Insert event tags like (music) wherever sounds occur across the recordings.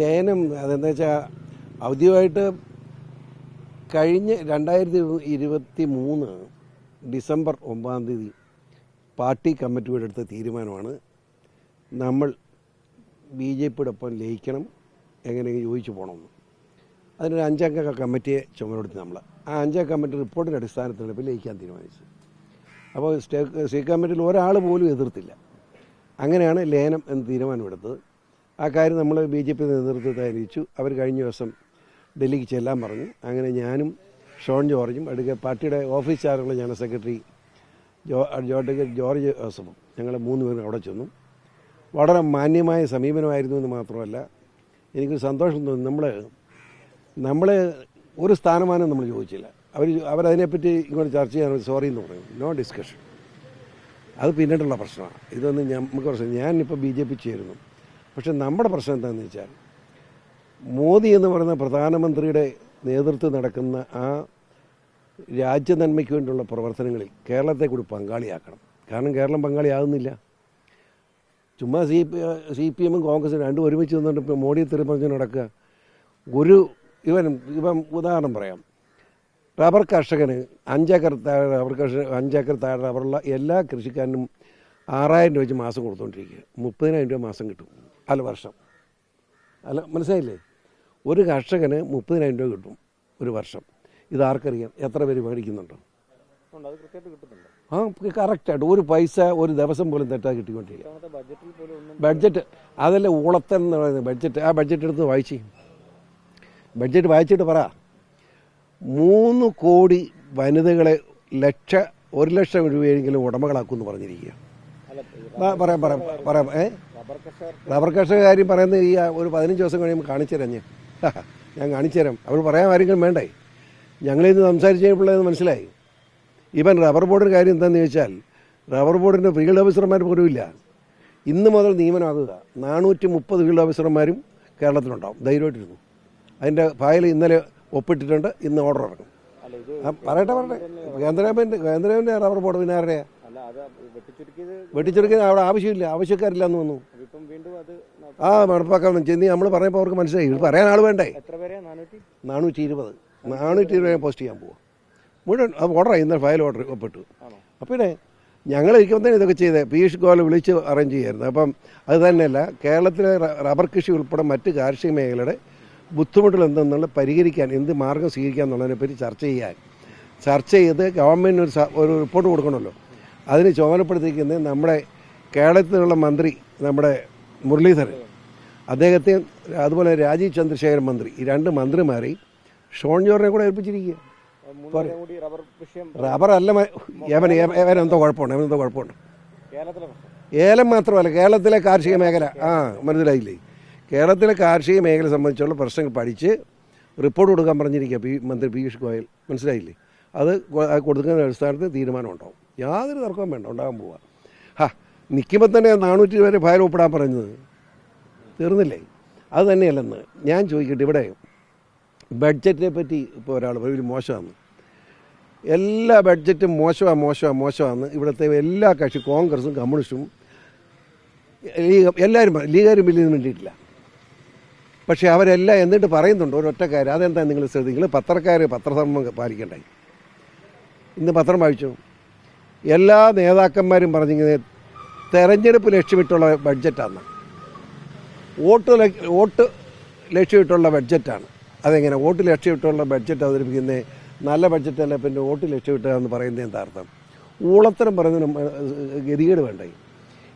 ലയനം അതെന്താ വെച്ചാൽ ഔദ്യോഗികമായിട്ട് കഴിഞ്ഞ രണ്ടായിരത്തി ഇരുപത്തി മൂന്ന് ഡിസംബർ ഒമ്പതാം തീയതി പാർട്ടി കമ്മിറ്റിയുടെ അടുത്ത തീരുമാനമാണ്. നമ്മൾ ബി ജെ പിയുടെ ഒപ്പം ലയിക്കണം എങ്ങനെയെങ്കിലും യോജിച്ചു പോകണമെന്ന്. അതിനൊരു അഞ്ചംഗ കമ്മിറ്റിയെ ചുമതലപ്പെടുത്തി നമ്മൾ ആ അഞ്ചംഗ കമ്മിറ്റി റിപ്പോർട്ടിന്റെ അടിസ്ഥാനത്തിലാണ് ഇപ്പോൾ ലയിക്കാൻ തീരുമാനിച്ചത്. അപ്പോൾ സ്റ്റേ സ്റ്റേ കമ്മിറ്റിയിൽ ഒരാൾ പോലും എതിർത്തില്ല. അങ്ങനെയാണ് ലയനം എന്ന് തീരുമാനമെടുത്തത്. ആ കാര്യം നമ്മൾ ബി ജെ പി നേതൃത്വത്തെ അറിയിച്ചു അവർ കഴിഞ്ഞ ദിവസം ഡൽഹിക്ക് ചെല്ലാൻ പറഞ്ഞു. അങ്ങനെ ഞാനും ഷോൺ ജോർജും അടുക്ക പാർട്ടിയുടെ ഓഫീസ് ചാർജുള്ള ജനറൽ സെക്രട്ടറി ജോ ജോർജ് ജോർജ് ജോസഫും ഞങ്ങൾ മൂന്ന് പേരും അവിടെ ചെന്നു. വളരെ മാന്യമായ സമീപനമായിരുന്നു എന്ന് മാത്രമല്ല എനിക്കൊരു സന്തോഷം തോന്നി. നമ്മൾ നമ്മൾ ഒരു സ്ഥാനമാനം നമ്മൾ ചോദിച്ചില്ല. അവർ അവരതിനെപ്പറ്റി ഇങ്ങോട്ട് ചർച്ച ചെയ്യാൻ സോറി എന്ന് പറയും നോ ഡിസ്കഷൻ അത് പിന്നീടുള്ള പ്രശ്നമാണ്. ഇതൊന്നും നമുക്ക് പ്രശ്നം ഞാനിപ്പോൾ ബി ജെ പി ചേരുന്നു. പക്ഷെ നമ്മുടെ പ്രശ്നം എന്താണെന്ന് വെച്ചാൽ മോദി എന്ന് പറയുന്ന പ്രധാനമന്ത്രിയുടെ നേതൃത്വം നടക്കുന്ന ആ രാജ്യനന്മയ്ക്ക് വേണ്ടിയുള്ള പ്രവർത്തനങ്ങളിൽ കേരളത്തെ കൂടി പങ്കാളിയാക്കണം. കാരണം കേരളം പങ്കാളിയാകുന്നില്ല. ചുമ്മാ സി പി സി പി എമ്മും കോൺഗ്രസും രണ്ടും ഒരുമിച്ച് നിന്നുകൊണ്ട് ഇപ്പോൾ മോഡിയെ തെറിപ്പറിച്ച് നടക്കുക. ഒരു ഇവൻ ഇപ്പം ഉദാഹരണം പറയാം. റബ്ബർ കർഷകന് അഞ്ചേക്കർ താഴെ റബ്ബർ കർഷക അഞ്ചേക്കർ താഴെ റബ്ബറുള്ള എല്ലാ കൃഷിക്കാരനും ആറായിരം രൂപ വെച്ച് മാസം കൊടുത്തുകൊണ്ടിരിക്കുക മുപ്പതിനായിരം രൂപ മാസം കിട്ടും. അല്ല വർഷം. അല്ല മനസ്സിലായില്ലേ? ഒരു കർഷകന് മുപ്പതിനായിരം രൂപ കിട്ടും ഒരു വർഷം. ഇത് ആർക്കറിയാം? എത്ര പേര് മേടിക്കുന്നുണ്ടോ? ആ കറക്റ്റായിട്ട് ഒരു പൈസ ഒരു ദിവസം പോലും തെറ്റാ കിട്ടിക്കൊണ്ടിരിക്കുക ബഡ്ജറ്റ് അതല്ല ഊളത്തൻ എന്ന് പറയുന്നത്? ബഡ്ജറ്റ് ആ ബഡ്ജറ്റ് എടുത്ത് വായിച്ചു. ബഡ്ജറ്റ് വായിച്ചിട്ട് പറ. മൂന്ന് കോടി വനിതകളെ ലക്ഷ ഒരു ലക്ഷം രൂപയെങ്കിലും ഉടമകളാക്കുമെന്ന് പറഞ്ഞിരിക്കുക പറയാം പറയാം പറയാം ഏ റബ്ബർ കർഷക കാര്യം പറയുന്നത് ഈ ഒരു പതിനഞ്ച് ദിവസം കഴിയുമ്പോൾ കാണിച്ചു തരാം ഞാൻ. (laughs) ഞാൻ കാണിച്ചു തരാം അവർ പറയാൻ ആരെങ്കിലും വേണ്ടേ? ഞങ്ങളിന്ന് സംസാരിച്ച് കഴിഞ്ഞപ്പോഴത് മനസ്സിലായി. ഇവൻ റബ്ബർ ബോർഡിന്റെ കാര്യം എന്താണെന്ന് ചോദിച്ചാൽ റബ്ബർ ബോർഡിന്റെ ഫീൽഡ് ഓഫീസർമാർ പോലും ഇല്ല. ഇന്ന് മുതൽ നിയമനമാകുക. നാനൂറ്റി മുപ്പത് ഫീൽഡ് ഓഫീസർമാരും കേരളത്തിലുണ്ടാവും. ധൈര്യമായിട്ടിരുന്നു. അതിന്റെ ഫയൽ ഇന്നലെ ഒപ്പിട്ടിട്ടുണ്ട്. ഇന്ന് ഓർഡർ ഇറങ്ങും. പറയട്ടെ പറയട്ടെ. കേന്ദ്ര കേന്ദ്രഗവൺമെന്റ് കേന്ദ്ര ഗവൺമെന്റ് റബ്ബർ ബോർഡ് പിന്നെ ആരുടെയാ വെട്ടിച്ചുരുക്കിയത് അവിടെ ആവശ്യമില്ല. ആവശ്യക്കാരില്ല എന്ന് അത് ആ മണപ്പാക്കാണ് ചെന്നി നമ്മൾ പറയുമ്പോൾ അവർക്ക് മനസ്സിലായി. ഇത് പറയാൻ ആൾ വേണ്ടേ? നാനൂറ്റി? ഇരുപത്. നാനൂറ്റി ഇരുപത് പോസ്റ്റ് ചെയ്യാൻ പോവാം. മുഴുവൻ ഓർഡർ ഓർഡറായി ഇന്നലെ ഫയൽ ഓർഡർ ഒപ്പിട്ടു. പിന്നെ ഞങ്ങൾ ഇരിക്കുമ്പോൾ തന്നെ ഇതൊക്കെ ചെയ്തത് പീയൂഷ് ഗോയൽ വിളിച്ച് അറേഞ്ച് ചെയ്യായിരുന്നു. അപ്പം അത് തന്നെയല്ല കേരളത്തിലെ റബ്ബർ കൃഷി ഉൾപ്പെടെ മറ്റ് കാർഷിക മേഖലയുടെ ബുദ്ധിമുട്ടുകൾ എന്തെന്നുള്ള പരിഹരിക്കാൻ എന്ത് മാർഗം സ്വീകരിക്കാം എന്നുള്ളതിനെപ്പറ്റി ചർച്ച ചെയ്യാൻ. ചർച്ച ചെയ്ത് ഗവൺമെന്റിന് ഒരു ഒരു റിപ്പോർട്ട് കൊടുക്കണമല്ലോ. അതിന് ചുമതലപ്പെടുത്തിയിരിക്കുന്നത് നമ്മുടെ കേരളത്തിലുള്ള മന്ത്രി നമ്മുടെ മുരളീധരൻ. അദ്ദേഹത്തെ അതുപോലെ രാജീവ് ചന്ദ്രശേഖരൻ മന്ത്രി. ഈ രണ്ട് മന്ത്രിമാരെയും ഷോൺ ജോറിനെ കൂടെ ഏൽപ്പിച്ചിരിക്കുക. റബ്ബർ അല്ല ഏവൻ ഏവനെന്തോ കുഴപ്പമുണ്ട് ഏവനെന്തോ കുഴപ്പമുണ്ട്. ഏലം മാത്രമല്ല കേരളത്തിലെ കാർഷിക മേഖല. ആ മനസ്സിലായില്ലേ? കേരളത്തിലെ കാർഷിക മേഖല സംബന്ധിച്ചുള്ള പ്രശ്നങ്ങൾ പഠിച്ച് റിപ്പോർട്ട് കൊടുക്കാൻ പറഞ്ഞിരിക്കുക പി മന്ത്രി പീയൂഷ് ഗോയൽ. മനസ്സിലായില്ലേ? അത് കൊടുക്കുന്ന അടിസ്ഥാനത്തിൽ തീരുമാനം യാതൊരു തർക്കവും വേണ്ട ഉണ്ടാകാൻ പോവുക ഹാ നിൽക്കുമ്പോൾ തന്നെ നാനൂറ്റി വരെ ഫയൽ ഒപ്പിടാൻ പറഞ്ഞത്. തീർന്നില്ലേ? അത് തന്നെയല്ലെന്ന് ഞാൻ ചോദിക്കട്ടെ ഇവിടെ ബഡ്ജറ്റിനെ പറ്റി ഇപ്പോൾ ഒരാൾ ഒരു മോശമാണ് എല്ലാ ബഡ്ജറ്റും മോശമാണ് മോശമാണ് മോശമാണ് ഇവിടുത്തെ എല്ലാ കക്ഷി കോൺഗ്രസും കമ്മ്യൂണിസ്റ്റും ലീഗ് എല്ലാവരും ലീഗാരും ബില്ലിന് വേണ്ടിയിട്ടില്ല പക്ഷേ അവരെല്ലാം എന്നിട്ട് പറയുന്നുണ്ട് ഒരൊറ്റ കാര്യം അതെന്താ നിങ്ങൾ ശ്രദ്ധിക്കുക പത്രക്കാർ പത്രധർമ്മം പാലിക്കണ്ടേ? ഇന്ന് പത്രം വായിച്ചു. എല്ലാ നേതാക്കന്മാരും പറഞ്ഞിങ്ങനെ തെരഞ്ഞെടുപ്പ് ലക്ഷ്യമിട്ടുള്ള ബഡ്ജറ്റാണ് വോട്ട് വോട്ട് ലക്ഷ്യമിട്ടുള്ള ബഡ്ജറ്റാണ്. അതെങ്ങനെ? വോട്ട് ലക്ഷ്യമിട്ടുള്ള ബഡ്ജറ്റ് അവതരിപ്പിക്കുന്നത് നല്ല ബഡ്ജറ്റല്ല പിന്നെ വോട്ട് ലക്ഷ്യമിട്ടുക എന്ന് പറയുന്നത് എന്താ അർത്ഥം? ഊളത്തരം പറയുന്നതിന് ഗതികേട് വേണ്ടേ?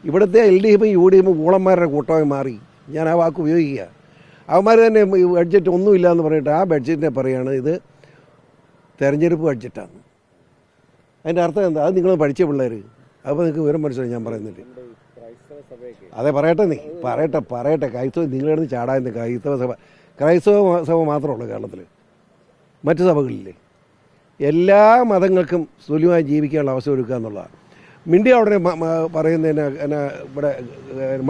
ഇവിടുത്തെ എൽ ഡി എഫും യു ഡി എഫും ഊളന്മാരുടെ കൂട്ടമായി മാറി. ഞാൻ ആ വാക്ക് ഉപയോഗിക്കുക. അവന്മാർ തന്നെ ഈ ബഡ്ജറ്റ് ഒന്നുമില്ല എന്ന് പറഞ്ഞിട്ട് ആ ബഡ്ജറ്റിനെ പറയുകയാണ് ഇത് തെരഞ്ഞെടുപ്പ് ബഡ്ജറ്റാണ് അതിന്റെ അർത്ഥം എന്താ? അത് നിങ്ങൾ പഠിച്ച പിള്ളേർ അപ്പോൾ നിങ്ങൾക്ക് വിവരം മനസ്സിലായി ഞാൻ പറയുന്നില്ല. അതെ പറയട്ടെ നീ. പറയട്ടെ പറയട്ടെ. ക്രൈസ്തവ നിങ്ങളിടുന്ന് ചാടാൻ ക്രൈസ്തവ സഭ ക്രൈസ്തവ സഭ മാത്രമുള്ളൂ കേരളത്തിൽ മറ്റ് സഭകളില്ലേ? എല്ലാ മതങ്ങൾക്കും തുല്യമായി ജീവിക്കാനുള്ള അവസരം ഒരുക്കുക എന്നുള്ളതാണ്. മിണ്ടിയ ഉടനെ പറയുന്നതിന് എന്നാ ഇവിടെ ഏഹ്,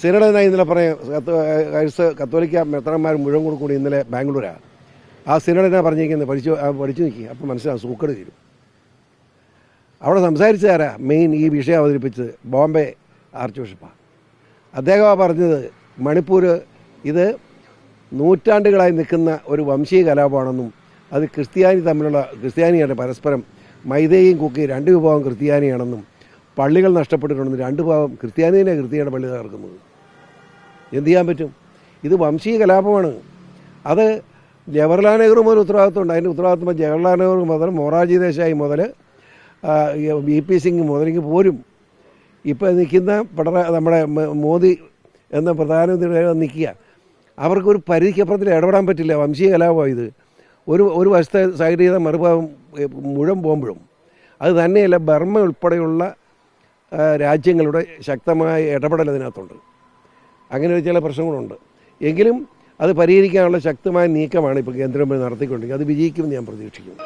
മണിപ്പൂർ എന്നാണ് സിനഡ് ഇന്നലെ പറയാം കത്തോ- ക്രൈസ്തവ കത്തോലിക്ക മെത്രന്മാർ മുഴുവൻ കൂടി കൂടി ഇന്നലെ ബാംഗ്ലൂരാണ്. ആ എന്നാ പറഞ്ഞിരിക്കുന്നത് പഠിച്ചു പഠിച്ചു നിൽക്കി അപ്പം മനസ്സിലാവും സൂക്കട് തീരും. അവിടെ സംസാരിച്ചതാരാ മെയിൻ ഈ വിഷയം അവതരിപ്പിച്ചത് ബോംബെ ആർച്ച് ബിഷപ്പാണ് അദ്ദേഹമാണ് പറഞ്ഞത് മണിപ്പൂർ ഇത് നൂറ്റാണ്ടുകളായി നിൽക്കുന്ന ഒരു വംശീയ കലാപമാണെന്നും അത് ക്രിസ്ത്യാനി തമ്മിലുള്ള ക്രിസ്ത്യാനിയാണ് പരസ്പരം മൈദേയും കുക്കി രണ്ട് വിഭാഗം ക്രിസ്ത്യാനിയാണെന്നും പള്ളികൾ നഷ്ടപ്പെട്ടിട്ടുണ്ടെന്ന് രണ്ട് ഭാഗം ക്രിസ്ത്യാനിനെ ക്രിസ്ത്യാണ് പള്ളി തകർക്കുന്നത്. എന്ത് ചെയ്യാൻ പറ്റും? ഇത് വംശീയ കലാപമാണ്. അത് ജവഹർലാൽ നെഹ്റു മുതൽ ഉത്തരവാദിത്വമുണ്ട്. അതിന്റെ ഉത്തരവാദിത്വം ജവഹർലാൽ നെഹ്റു മുതൽ മൊറാർജി ദേശായി മുതൽ ബി പി സിംഗ് മുതലെങ്കിൽ പോരും. ഇപ്പോൾ നിൽക്കുന്ന പിണറാ നമ്മുടെ മോദി എന്ന പ്രധാനമന്ത്രി നിൽക്കുക. അവർക്കൊരു പരിധിക്കപ്പുറത്തിൽ ഇടപെടാൻ പറ്റില്ല. വംശീയ കലാപമാണ് ഇത്. ഒരു ഒരു വശത്തെ സൈഡ് ചെയ്ത മറുഭാഗം മുഴം പോകുമ്പോഴും അത് തന്നെയല്ല ബർമ്മ ഉൾപ്പെടെയുള്ള രാജ്യങ്ങളുടെ ശക്തമായ ഇടപെടൽ അതിനകത്തുണ്ട്. അങ്ങനെ ഒരു ചില പ്രശ്നങ്ങളുണ്ട്. എങ്കിലും അത് പരിഹരിക്കാനുള്ള ശക്തമായ നീക്കമാണ് ഇപ്പോൾ കേന്ദ്രം നടത്തിക്കൊണ്ടിരിക്കുന്നത്. അത് വിജയിക്കുമെന്ന് ഞാൻ പ്രതീക്ഷിക്കുന്നു.